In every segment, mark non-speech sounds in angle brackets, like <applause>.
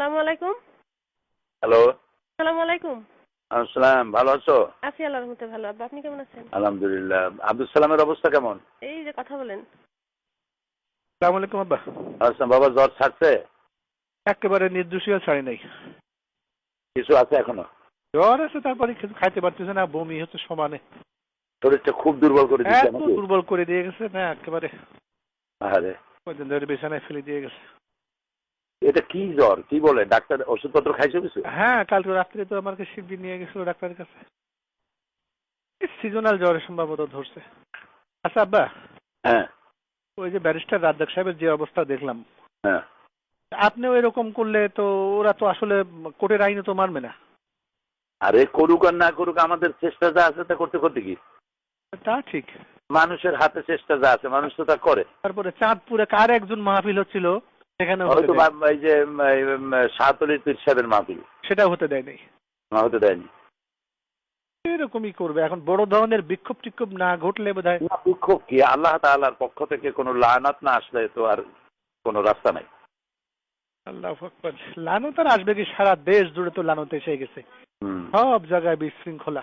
সালামু আলাইকুম। হ্যালো। সালামু আলাইকুম। আসসালাম ভালো আছো? আছি আল্লাহর রহমতে ভালো। আব্বা আপনি কেমন আছেন? আলহামদুলিল্লাহ। আব্দুল সালামের অবস্থা কেমন? এই যে কথা বলেন। সালাম আলাইকুম আব্বা। আচ্ছা বাবা জ্বর ছাড়ছে? একেবারে নির্দোষীয় ছাড়ি নাই। কিছু আছে এখনও? জ্বর আছে তারপরে কিছু খাইতে পারতেছে না বমি হচ্ছে সমানে। শরীরটা খুব দুর্বল করে নাকি? দুর্বল করে দিয়ে গেছে না একেবারে আরে কদিন ধরে বিছানায় ফেলে দিয়ে গেছে। এটা কি জ্বর? কি বলে? ডাক্তার ওষুধপত্র খাইছো কিছু? হ্যাঁ কালকে রাত্রে তো আমাকে শিবির নিয়ে গেছিল ডাক্তারের কাছে। সিজনাল জ্বরে সম্ভবত ধরছে। আচ্ছা আব্বা। হ্যাঁ। ওই যে ব্যারিস্টার রাজ্জাক সাহেবের যে অবস্থা দেখলাম। হ্যাঁ। আপনিও এরকম করলে তো ওরা তো আসলে কোর্টের আইনে তো মানবে না। আরে করুক আর না করুক আমাদের চেষ্টা যা আছে তা করতে করতে কি? তা ঠিক। মানুষের হাতে চেষ্টা যা আছে মানুষ তো তা করে। তারপরে চাঁদপুরে কার একজন মাহফিল হচ্ছিল? সেখানে হয়তো এই যে সাতলির পীর সাহেবের মাহফিল সেটাও হতে দেয় নাই হতে দেয়নি। এরকমই করবে। এখন বড় ধরনের বিক্ষোভ টিক্ষোভ না ঘটলে বোধ হয় বিক্ষোভ কি? আল্লাহ তাআলার পক্ষ থেকে কোনো লানাত না আসলে তো আর কোনো রাস্তা নাই। আল্লাহ আকবার। লানত আর আসবে কি? সারা দেশ জুড়ে তো লানত এসে গেছে। সব জায়গায় বিশৃঙ্খলা।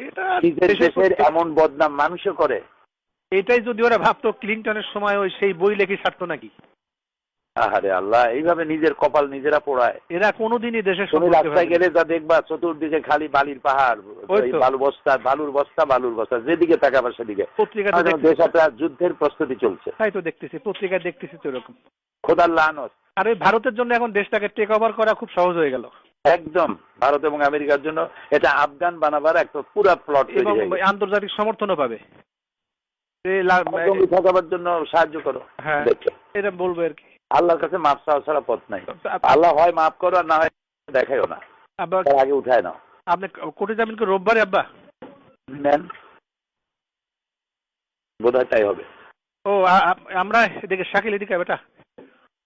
এটা দেশের এমন বদনাম মানুষও করে? এটাই যদি ওরা ভাবতো ক্লিনটনের সময় ওই সেই বই লেখে ছাড়তো নাকি? আহারে আল্লাহ এইভাবে নিজের কপাল নিজেরা পোড়ায়। এরা কোনোদিনই দেশের তুমি রাস্তায় গেলে যা দেখবা চতুর্দিকে খালি বালির পাহাড়। বালু বস্তা বালুর বস্তা বালুর বস্তা যেদিকে তাকাবা সেদিকে। দেশ একটা যুদ্ধের প্রস্তুতি চলছে। তাই তো দেখতেছি পত্রিকায় দেখতেছি তো এরকম। খোদার লানত। আর ওই ভারতের জন্য এখন দেশটাকে টেক ওভার করা খুব সহজ হয়ে গেল। একদম ভারত এবং আমেরিকার জন্য এটা আফগান বানাবার একটা পুরা প্লট এবং আন্তর্জাতিক সমর্থনও পাবে। ঠকাবার জন্য সাহায্য করো হ্যাঁ এটা বলব আর কি। আল্লাহর কাছে মাপ চাওয়া ছাড়া পথ নাই। আল্লাহ হয় মাফ করো আর না হয় দেখাইও না। আগে উঠায় নাও। আপনি কোর্টে যাবেন কি রোববারে আব্বা? নেন। বোধহয় তাই হবে। ও আমরা এদিকে শাকিল এদিকে বেটা।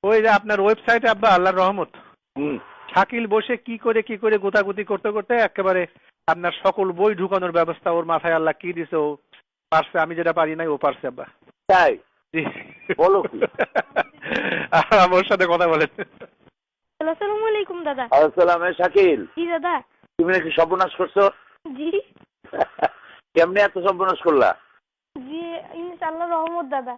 ওই যে আপনার ওয়েবসাইটে আব্বা আল্লাহর রহমত। হুম। শাকিল বসে কি করে কি করে গোতাগুতি করতে করতে একেবারে আপনার সকল বই ঢুকানোর ব্যবস্থা ওর মাথায় আল্লাহ কি দিছে ও পারছে আমি যেটা পারি নাই ও পারছে আব্বা। তাই? বলো কি? <laughs> আহ, সাথে কথা বলেন। আসসালামু আলাইকুম দাদা। আসসালাম শাকিল। জি দাদা। তুমি নাকি সর্বনাশ করছ? জি। <laughs> কেমনে এত সর্বনাশ করলা? জি ইনশাআল্লাহ রহমত দাদা।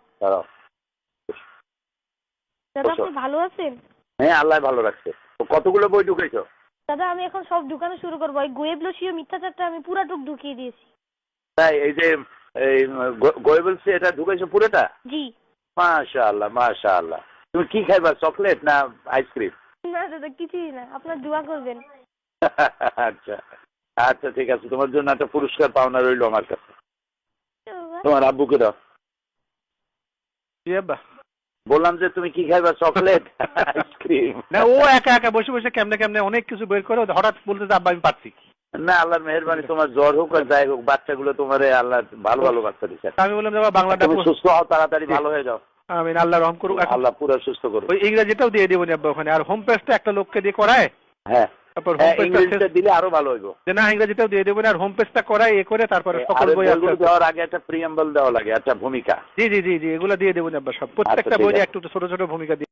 দাদা আপনি ভালো আছেন? হ্যাঁ আল্লাহ ভালো রাখছে। কতগুলো বই ঢুকেছো? দাদা আমি এখন সব ঢুকানো শুরু করব। ওই গোয়েবলসীয় মিথ্যাচারটা আমি পুরাটুক ঢুকিয়ে দিয়েছি। তাই এই যে এই গোয়েবলস এটা ঢুকেছো পুরোটা? জি। মাশা আল্লাহ মাশা আল্লাহ তুমি কি খাইবা চকলেট না আইসক্রিম? না দাদা কিছুই না। আপনার দোয়া করবেন। <laughs> আচ্ছা আচ্ছা ঠিক আছে। তোমার জন্য একটা পুরস্কার পাওনা রইল আমার কাছে। তোমার আব্বুকে দাও। জি আব্বা বললাম যে তুমি কি খাইবা? চকলেট <laughs> আইসক্রিম না ও একা একা বসে বসে কেমনে কেমনে অনেক কিছু বের করে হঠাৎ বলতে যে আব্বা আমি পাচ্ছি না আল্লাহর মেহরবানি তোমার জ্বর হোক আর যাই হোক বাচ্চাগুলো তোমার আল্লাহ ভালো ভালো বাচ্চা দিচ্ছে আমি বললাম যে বাবা বাংলাটা তুমি সুস্থ হও তাড়াতাড়ি ভালো হয়ে যাও। আমি আল্লাহ রহম করুক। আল্লাহ পুরো সুস্থ করো ওই ইংরেজিটাও দিয়ে দেবো নি আব্বা ওখানে। আর হোম পেজটা একটা লোককে দিয়ে করায়? হ্যাঁ। তারপর হোম হ্যাঁ পেজটা দিলে আরও ভালো হইব যে না ইংরেজিটাও দিয়ে দেবেন না আর হোম পেজটা করায় এ করে তারপরে সকল বই আছে দেওয়ার আগে একটা প্রিএম্বল দেওয়া লাগে একটা ভূমিকা জি জি জি জি এগুলো দিয়ে দেবেন না আব্বা সব প্রত্যেকটা আচ্ছা। একটু একটু ছোট ছোট ভূমিকা দিয়ে